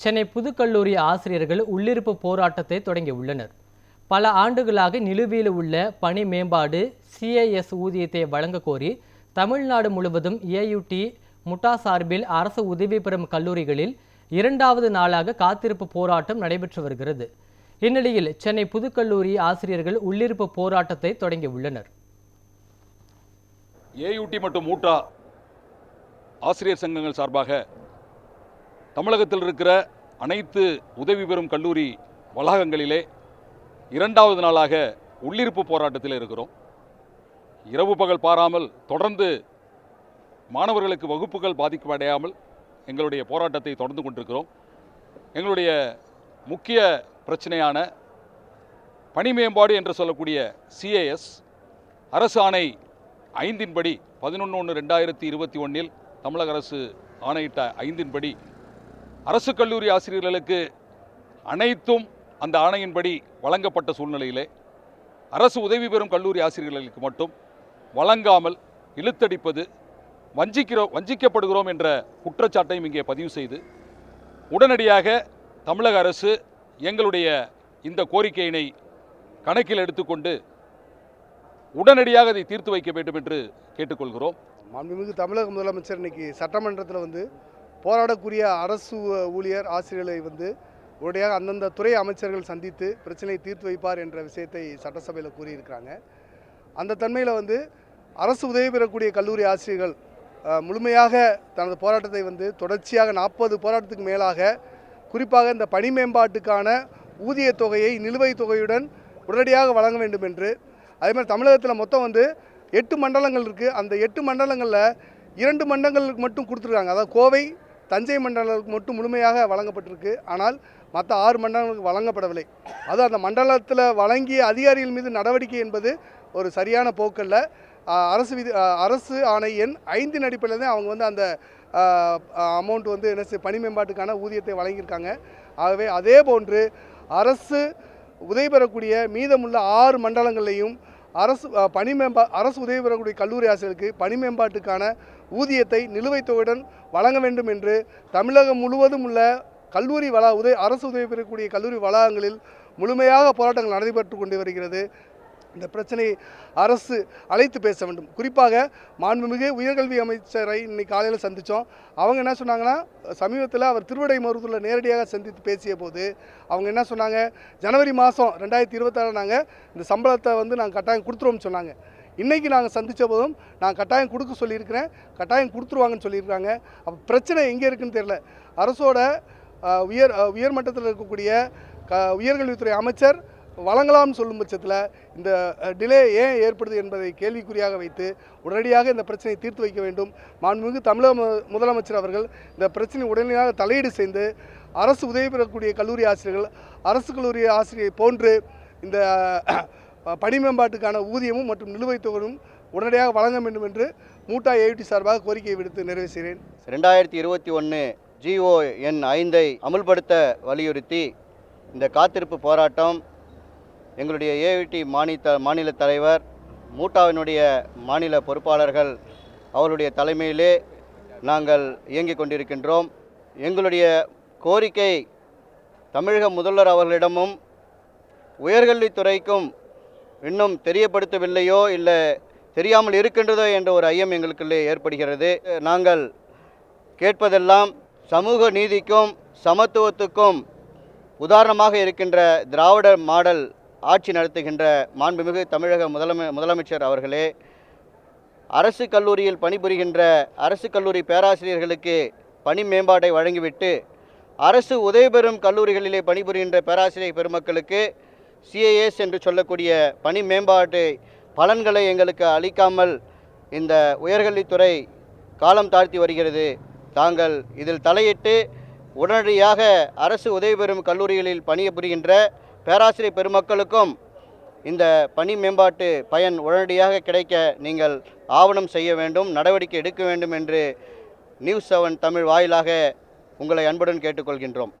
சென்னை புதுக்கல்லூரி ஆசிரியர்கள் உள்ளிருப்பு போராட்டத்தை தொடங்கியுள்ளனர் பல ஆண்டுகளாக நிலுவையில் உள்ள பணி மேம்பாடு சிஏஎஸ் ஊதியத்தை வழங்க கோரி தமிழ்நாடு முழுவதும் ஏயுடி முட்டா சார்பில் அரசு உதவி பெறும் கல்லூரிகளில் இரண்டாவது நாளாக காத்திருப்பு போராட்டம் நடைபெற்று வருகிறது. இந்நிலையில் சென்னை புதுக்கல்லூரி ஆசிரியர்கள் உள்ளிருப்பு போராட்டத்தை தொடங்கியுள்ளனர் ஏயுடி மற்றும் மூட்டா ஆசிரியர் சங்கங்கள் சார்பாக தமிழகத்தில் இருக்கிற அனைத்து உதவி பெறும் கல்லூரி வளாகங்களிலே இரண்டாவது நாளாக உள்ளிருப்பு போராட்டத்தில் இருக்கிறோம். இரவு பகல் பாராமல் தொடர்ந்து மாணவர்களுக்கு வகுப்புகள் பாதிக்கப்படையாமல் எங்களுடைய போராட்டத்தை தொடர்ந்து கொண்டிருக்கிறோம். எங்களுடைய முக்கிய பிரச்சனையான பணி மேம்பாடு என்று சொல்லக்கூடிய சிஏஎஸ் அரசு ஆணை ஐந்தின்படி பதினொன்று ஒன்று ரெண்டாயிரத்தி இருபத்தி ஒன்றில் தமிழக அரசு ஆணையிட்ட ஐந்தின்படி அரசு கல்லூரி ஆசிரியர்களுக்கு அனைத்தும் அந்த ஆணையின்படி வழங்கப்பட்ட சூழ்நிலையிலே அரசு உதவி பெறும் கல்லூரி ஆசிரியர்களுக்கு மட்டும் வழங்காமல் இழுத்தடிப்பது வஞ்சிக்கிறோம் வஞ்சிக்கப்படுகிறோம் என்ற குற்றச்சாட்டையும் இங்கே பதிவு செய்து உடனடியாக தமிழக அரசு எங்களுடைய இந்த கோரிக்கையினை கணக்கில் எடுத்துக்கொண்டு உடனடியாக அதை தீர்த்து வைக்க வேண்டும் என்று கேட்டுக்கொள்கிறோம். மாண்புமிகு தமிழக முதலமைச்சர் இன்னைக்கு சட்டமன்றத்தில் வந்து போராடக்கூடிய அரசு ஊழியர் ஆசிரியர்களை வந்து உடனடியாக அந்தந்த துறை அமைச்சர்கள் சந்தித்து பிரச்சனையை தீர்த்து வைப்பார் என்ற விஷயத்தை சட்டசபையில் கூறியிருக்கிறாங்க. அந்த தன்மையில் வந்து அரசு உதவி பெறக்கூடிய கல்லூரி ஆசிரியர்கள் முழுமையாக தனது போராட்டத்தை வந்து தொடர்ச்சியாக நாற்பது போராட்டத்துக்கு மேலாக குறிப்பாக இந்த பணி மேம்பாட்டுக்கான ஊதியத் தொகையை நிலுவைத் தொகையுடன் உடனடியாக வழங்க வேண்டும் என்று. அதே மாதிரி தமிழகத்தில் மொத்தம் வந்து எட்டு மண்டலங்கள் இருக்குது அந்த எட்டு மண்டலங்களில் இரண்டு மண்டலங்களுக்கு மட்டும் கொடுத்துருக்காங்க. அதாவது கோவை தஞ்சை மண்டலங்களுக்கு மட்டும் முழுமையாக வழங்கப்பட்டிருக்கு. ஆனால் மற்ற ஆறு மண்டலங்களுக்கு வழங்கப்படவில்லை. அது அந்த மண்டலத்தில் வழங்கிய அதிகாரிகள் மீது நடவடிக்கை என்பது ஒரு சரியான போக்கல்ல. அரசு விதி அரசு ஆணை எண் ஐந்தின் அடிப்படையில் தான் அவங்க வந்து அந்த அமௌண்ட் வந்து என்ன பணி மேம்பாட்டுக்கான ஊதியத்தை வழங்கியிருக்காங்க. ஆகவே அதே போன்று அரசு உதவி பெறக்கூடிய மீதமுள்ள ஆறு மண்டலங்களையும் அரசு பணி மேம்பா அரசு உதவி பெறக்கூடிய கல்லூரி ஆசிரியர்களுக்கு பணி மேம்பாட்டுக்கான ஊதியத்தை நிலுவைத் தொகையுடன் வழங்க வேண்டும் என்று தமிழகம் முழுவதும் உள்ள கல்லூரி வள உதவி அரசு உதவி பெறக்கூடிய கல்லூரி வளாகங்களில் முழுமையாக போராட்டங்கள் நடைபெற்று கொண்டு வருகிறது. இந்த பிரச்சனையை அரசு அழைத்து பேச வேண்டும். குறிப்பாக மாண்புமிகு உயர்கல்வி அமைச்சரை இன்னைக்கு காலையில் சந்தித்தோம் அவங்க என்ன சொன்னாங்கன்னா சமீபத்தில் அவர் திருவடை மருத்துவத்தில் நேரடியாக சந்தித்து பேசிய போது அவங்க என்ன சொன்னாங்க ஜனவரி மாதம் ரெண்டாயிரத்தி இருபத்தாறு நாங்கள் இந்த சம்பளத்தை வந்து நாங்கள் கட்டாயம் கொடுத்துருவோம்னு சொன்னாங்க. இன்றைக்கி நாங்கள் சந்தித்த போதும் நான் கட்டாயம் கொடுக்க சொல்லியிருக்கிறேன் கட்டாயம் கொடுத்துருவாங்கன்னு சொல்லியிருக்காங்க. அப்போ பிரச்சனை எங்கே இருக்குன்னு தெரியல. அரசோட உயர் உயர்மட்டத்தில் இருக்கக்கூடிய க உயர்கல்வித்துறை அமைச்சர் வழங்கலாம்னு சொல்லும் பட்சத்தில் இந்த டிலே ஏன் ஏற்படுது என்பதை கேள்விக்குறியாக வைத்து உடனடியாக இந்த பிரச்சனையை தீர்த்து வைக்க வேண்டும். மாண்புமிகு தமிழக முதலமைச்சர் அவர்கள் இந்த பிரச்சனை உடனடியாக தலையீடு செய்து அரசு உதவி பெறக்கூடிய கல்லூரி ஆசிரியர்கள் அரசு கல்லூரி ஆசிரியை போன்று இந்த பணி மேம்பாட்டுக்கான ஊதியமும் மற்றும் நிலுவைத் தொகையும் உடனடியாக வழங்க வேண்டும் என்று மூட்டா ஏஐடி சார்பாக கோரிக்கை விடுத்து நிறைவு செய்கிறேன். ரெண்டாயிரத்தி இருபத்தி ஒன்று ஜிஓ எண் ஐந்தை அமுல்படுத்த வலியுறுத்தி இந்த காத்திருப்பு போராட்டம் எங்களுடைய ஏவிடி மாநில மாநில தலைவர் மூட்டாவினுடைய மாநில பொறுப்பாளர்கள் அவருடைய தலைமையிலே நாங்கள் இயங்கிக் கொண்டிருக்கின்றோம். எங்களுடைய கோரிக்கை தமிழக முதல்வர் அவர்களிடமும் உயர்கல்வித்துறைக்கும் இன்னும் தெரியப்படுத்தவில்லையோ இல்லை தெரியாமல் இருக்கின்றதோ என்ற ஒரு ஐயம் எங்களுக்குள்ளே ஏற்படுகிறது. நாங்கள் கேட்பதெல்லாம் சமூக நீதிக்கும் சமத்துவத்துக்கும் உதாரணமாக இருக்கின்ற திராவிட மாடல் ஆட்சி நடத்துகின்ற மாண்புமிகு தமிழக முதலமை முதலமைச்சர் அவர்களே அரசு கல்லூரியில் பணிபுரிகின்ற அரசு கல்லூரி பேராசிரியர்களுக்கு பணி மேம்பாட்டை வழங்கிவிட்டு அரசு உதவி பெறும் கல்லூரிகளிலே பணிபுரிகின்ற பேராசிரியர் பெருமக்களுக்கு சிஏஎஸ் என்று சொல்லக்கூடிய பணி மேம்பாட்டு பலன்களை எங்களுக்கு அளிக்காமல் இந்த உயர்கல்வித்துறை காலம் தாழ்த்தி வருகிறது. தாங்கள் இதில் தலையிட்டு உடனடியாக அரசு உதவி பெறும் கல்லூரிகளில் பணிபுரிகின்ற பேராசிரியர் பெருமக்களுக்கும் இந்த பணி மேம்பாட்டு பயன் உடனடியாக கிடைக்க நீங்கள் ஆவணம் செய்ய வேண்டும் நடவடிக்கை எடுக்க வேண்டும் என்று நியூஸ் செவன் தமிழ் வாயிலாக உங்களை அன்புடன் கேட்டுக்கொள்கின்றோம்.